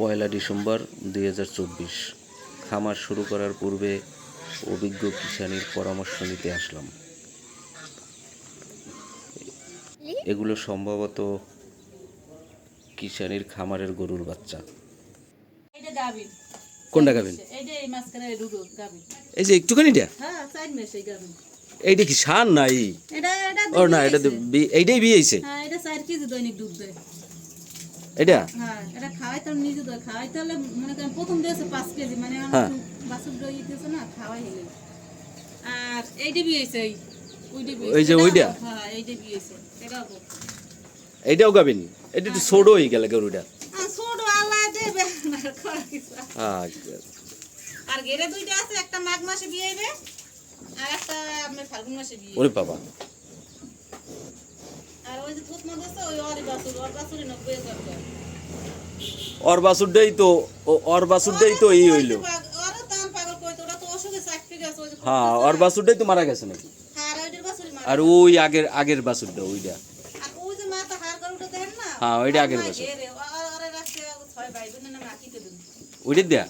পয়লা December দু হাজার চব্বিশ। খামার শুরু করার পূর্বে অভিজ্ঞ কিষানির পরামর্শ নিতে আসলাম। এগুলো সম্ভবত কিষানির খামারের গরুর বাচ্চা। কোনটা গাবেন এই গাভিন এই যে একটুখানিটা হ্যাঁ এইটা কি সার নাই? ও না এটা এইটাই বিয়েছে হ্যাঁ এটা চার কেজি দৈনিক দুধ দেয়। এটা? হ্যাঁ এটা খাওয়াই তাহলে নিজে দই খাওয়াই তাহলে মনে করেন প্রথম দিয়েছে পাঁচ কেজি মানে হ্যাঁ। বাসুর দই দিতেছে না খাওয়াই হলে আর এইটা বিয়েছে এই ওইটা বিয়েছে ওই যে ওইটা? হ্যাঁ এইটা বিয়েছে এটাও এইটাও গাবেন? এটা একটু ছোট হয়ে গেল গরুটা। আর ছোট আল্লাহ দেবে। আচ্ছা। আর গেরে দুইটা আছে একটা মাঘ মাসে বিয়ে হবে আর একটা আপনার ফাল্গুন মাসে বিয়ে ওরে বাবা। আর ওই যে থুতমা দিয়েছে ওই অরি বাসুর ওর বাসুরি নব্বই হাজার টাকা বাসুরটাই তো বাসুরটাই এই হইল। হ্যাঁ ওর বাসুরটাই তো মারা গেছে নাকি? বাসুরি মারা আর ওই আগের আগের বাসুরটা ওইটা। হ্যাঁ, ওইটা আগের দিন। ওইটা দেয়া?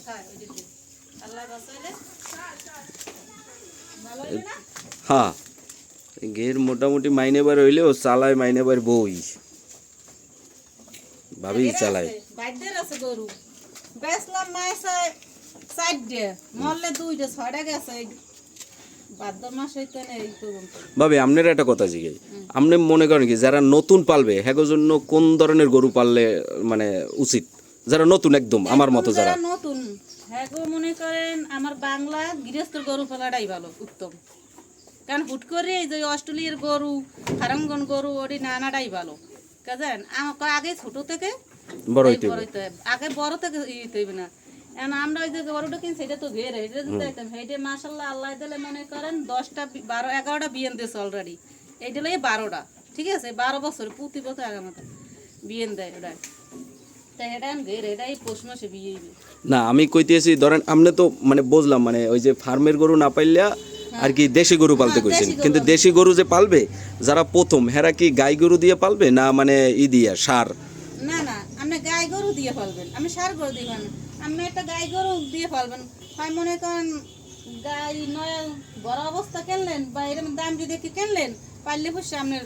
হ্যাঁ। ঘের মোটামুটি মাইনে বার হইলেও চালায় মাইনে বার বই। ভাবি চালায়। আছে গরু। বেচলাম মরলে দুইটা ছয়টা গেছে ভাবি আপনার একটা কথা জিজ্ঞাই আপনি মনে করেন কি যারা নতুন পালবে হ্যাঁ জন্য কোন ধরনের গরু পাললে মানে উচিত? যারা নতুন একদম আমার মতো যারা। নতুন হ্যাগো মনে করেন আমার বাংলা গৃহস্থর গরু পালাটাই ভালো উত্তম। কারণ হুট করে এই যে অস্ট্রেলিয়ার গরু ফারাঙ্গন গরু ওটি নানাটাই ভালো। কাজেন? আমাকে আগে ছোট থেকে বড় হইতে। আগে বড় থেকে ইতে হইবে না। এখন আমরা ওই যে গরুটা কিনছি সেটা তো ঘেরে এটা যদি দেখতাম সেইটা মাসাল্লাহ আল্লাহ দিলে মনে করেন দশটা বারো এগারোটা বিয়েন দিয়েছে অলরেডি এইটা লাগে বারোটা ঠিক আছে? বারো বছর প্রতি বছর আগার মতো বিয়েন দেয় ওটা এটা বিয়ে না আমি কইতেছি ধরেন আপনি তো মানে বুঝলাম মানে ওই যে ফার্মের গরু না পাইলা আর কি দেশি গরু পালতে কইছেন। কিন্তু দেশি গরু যে পালবে যারা প্রথম হেরা কি গাই গরু দিয়ে পালবে না মানে ই দিয়া সার? না না আপনি গাই গরু দিয়ে ফেলবেন আমি সার গরু দিবেন আপনি একটা গাই গরু দিয়ে ফেলবেন হয় মনে করেন গাই নয় বড় অবস্থা কিনলেন বা এরকম দাম যদি একটু কিনলেন পারলে আপনার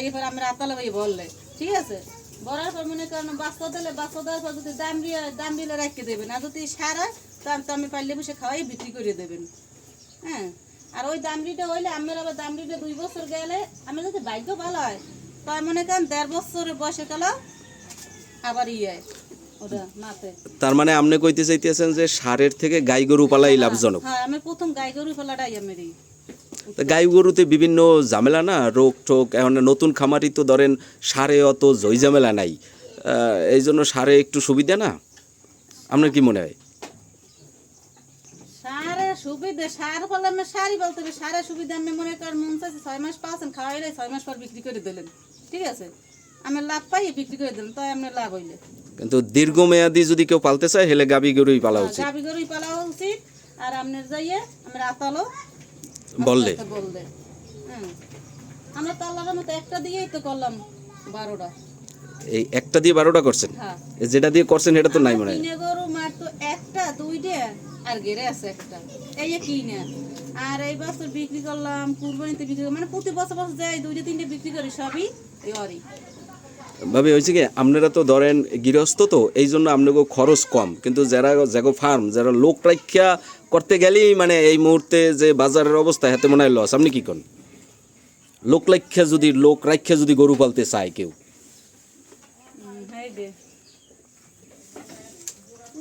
এই পর আমরা আতালা ভাই বললে। ঠিক আছে? বড়ার পর মনে করেন বাচ্চা দিলে বাচ্চা দেওয়ার পর যদি দাম দিয়ে দাম দিলে রাখতে দেবেন। আর যদি সার হয় তো আমি পারলে বসে খাওয়াই বিক্রি করে দেবেন। হ্যাঁ আর ওই দামড়িটা হইলে আমার আবার দামড়িটা দুই বছর গেলে আমি যদি ভাগ্য ভালো হয়। তাই মনে করেন দেড় বছরের বয়সে গেল আবার ইয়ে তার মানে আপনি কইতে চাইতেছেন যে সারের থেকে গাই গরু পালাই লাভজনক? হ্যাঁ আমি প্রথম গাই গরু ফেলাটাই আমি গাই গরুতে বিভিন্ন ঝামেলা না? রোগ টোগ এখন নতুন খামারি তো ধরেন সারে অত জয় ঝামেলা নাই। এই জন্য সারে একটু সুবিধা না? আপনার কি মনে হয়? সুবিধা সার ফলে আমি সারই বলতে হবে সারে সুবিধা আমি মনে করেন মন চাইছে ছয় মাস পাচ্ছেন খাওয়াইলে ছয় মাস পর বিক্রি করে দিলেন। ঠিক আছে? আমি লাভ পাই বিক্রি করে দিলাম তাই আমি লাভ হইলে। কিন্তু দীর্ঘমেয়াদী যদি কেউ পালতে চায় হেলে গাবি গরুই পালা উচিত। গাবি গরুই পালা উচিত আর আপনার যাইয়ে আমরা আতালো বললে। বললে। হ্যাঁ আমরা তো আল্লাহর মতো একটা দিয়েই তো করলাম বারোটা। এই একটা দিয়ে বারোটা করছেন? হ্যাঁ। যেটা দিয়ে করছেন এটা তো নাই মনে হয়। কিনে তো একটা দুইটা আর গেরে আছে একটা। এই যে কিনে। আর এই বছর বিক্রি করলাম কুরবানিতে বিক্রি মানে প্রতি বছর বছর যাই দুইটা তিনটে বিক্রি করি সবই ভাবে হয়েছে কি আপনারা তো ধরেন গৃহস্থ তো এই জন্য আপনাকে খরচ কম। কিন্তু যারা জাগো ফার্ম যারা লোক রাখ্যা করতে গেলেই মানে এই মুহূর্তে যে বাজারের অবস্থা হাতে মনে হয় লস আপনি কি করেন লোক রাখ্যা যদি লোক রাখ্যা যদি গরু পালতে চায় কেউ? দে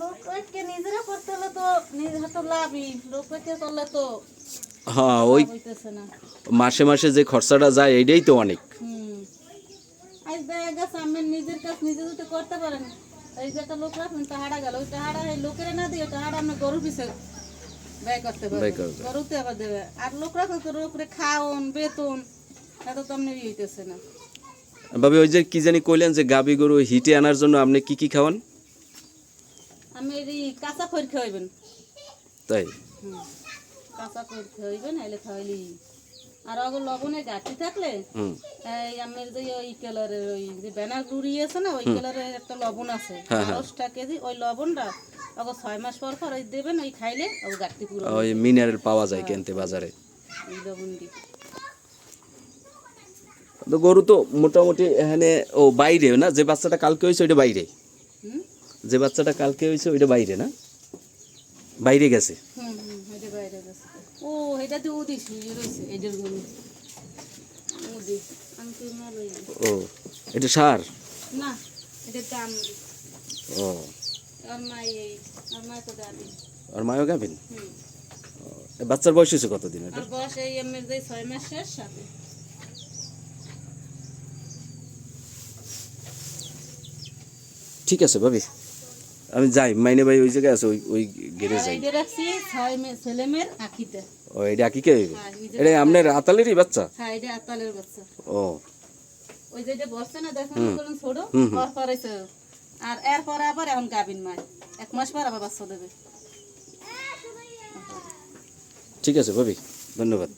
লোককে নিজেরা করতে হলে তো নিজের হাতে লাভই লোককে করলে তো হ্যাঁ ওই মাসে মাসে যে খরচাটা যায় এইটাই তো অনেক। আজ দেখা গেছে আমি নিজের কাজ নিজে যদি করতে পারেন এই যে একটা লোক রাখবেন টাহাড়া গেল। ওই টাহাড়া এই লোকের না দিয়ে টাহাড়া আপনি গরু পিছে ব্যয় করতে পারবেন গরুতে আবার দেবে। আর লোক রাখো তো উপরে খাওন বেতন এত তো আপনি হইতেছে না। ভাবে ওই যে কি জানি কইলেন যে গাবি গরু হিটে আনার জন্য আপনি কি কি খাওয়ান? আমি এই কাঁচা খৈর খাওয়াইবেন। তাই? কাঁচা খৈর খাওয়াইবেন এলে খাওয়াইলি। আর অগো লবণে ঘাটতি থাকলে এই আমের যে ওই কালারের ওই যে ব্যানার গুড়ি আছে না ওই কালারের একটা লবণ আছে হ্যাঁ, হ্যাঁ। দশটা কেজি ওই লবণটা অগো ছয় মাস পর পর ওই দেবেন ওই খাইলে ওই ঘাটতি পুরো ওই মিনারেল পাওয়া যায় কিনতে বাজারে। ওই লবণ দিয়ে। তো গরু তো মোটামুটি এখানে ও বাইরে না? যে বাচ্চাটা কালকে হয়েছে ওইটা বাইরে? হুম? যে বাচ্চাটা কালকে হয়েছে ওইটা বাইরে না? বাইরে গেছে। ও এটা এটার গরু তো ও এটা সার? না এটা দাম ও। আর মায়ও গাবেন বাচ্চার বয়স হয়েছে কতদিন এটা? বয়স এই ছয় মাসের সাথে। ঠিক আছে ভাবি। আমি যাই মাইনে ভাই ওই জায়গায় আছে ওই ওই গেড়ে যাই। মেয়ের আখিতে ও এটা কি কে হইবে হ্যাঁ, এটা আপনার আতালেরই বাচ্চা? হ্যাঁ আতালের বাচ্চা। ও। ওই যে বসছে না দেখুন ছোট আর এরপর আবার এখন গাবিন মায় এক মাস পর আবার বাচ্চা দেবে। ঠিক আছে ভাবি ধন্যবাদ।